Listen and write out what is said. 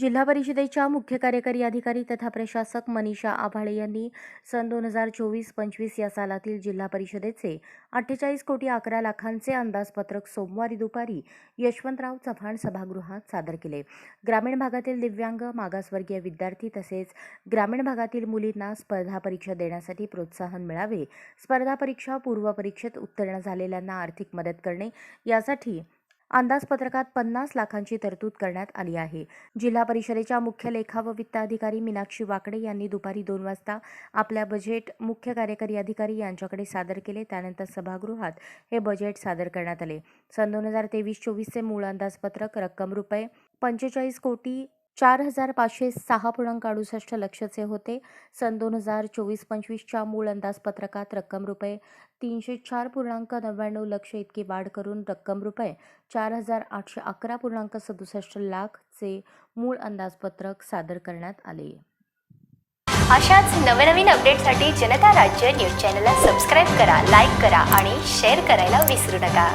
जिल्हा परिषदेच्या मुख्य कार्यकारी अधिकारी तथा प्रशासक मनीषा आभाळे यांनी सन दोन हजार चोवीस पंचवीस या सालातील जिल्हा परिषदेचे अठ्ठेचाळीस कोटी अकरा लाखांचे अंदाजपत्रक सोमवारी दुपारी यशवंतराव चव्हाण सभागृहात सादर केले. ग्रामीण भागातील दिव्यांग मागासवर्गीय विद्यार्थी तसेच ग्रामीण भागातील मुलींना स्पर्धा परीक्षा देण्यासाठी प्रोत्साहन मिळावे. स्पर्धा परीक्षा पूर्व परीक्षेत उत्तीर्ण झालेल्यांना आर्थिक मदत करणे यासाठी अंदाजपत्रकात पन्नास लाखांची तरतूद करण्यात आली आहे. जिल्हा परिषदेच्या मुख्य लेखा व वित्त अधिकारी मीनाक्षी वाकडे यांनी दुपारी दोन वाजता आपल्या बजेट मुख्य कार्यकारी अधिकारी यांच्याकडे सादर केले. त्यानंतर सभागृहात हे बजेट सादर करण्यात आले. सन दोन हजार तेवीस चोवीसचे मूळ अंदाजपत्रक रक्कम रुपये पंचेचाळीस कोटी चार हजार पाचशे सहा पूर्णांक अडुसष्ट लक्षचे होते. सन दोन हजार चोवीस पंचवीसच्या मूळ अंदाजपत्रकात रक्कम रुपये तीनशे चार पूर्णांक नव्याण्णव लक्ष इतकी वाढ करून रक्कम रुपये चार हजार आठशे अकरा पूर्णांक सदुसष्ट लाखचे मूळ अंदाजपत्रक सादर करण्यात आले. अशाच नवनवीन अपडेटसाठी जनता राज्य न्यूज चॅनलला सबस्क्राईब करा लाईक करा आणि शेअर करायला विसरू नका.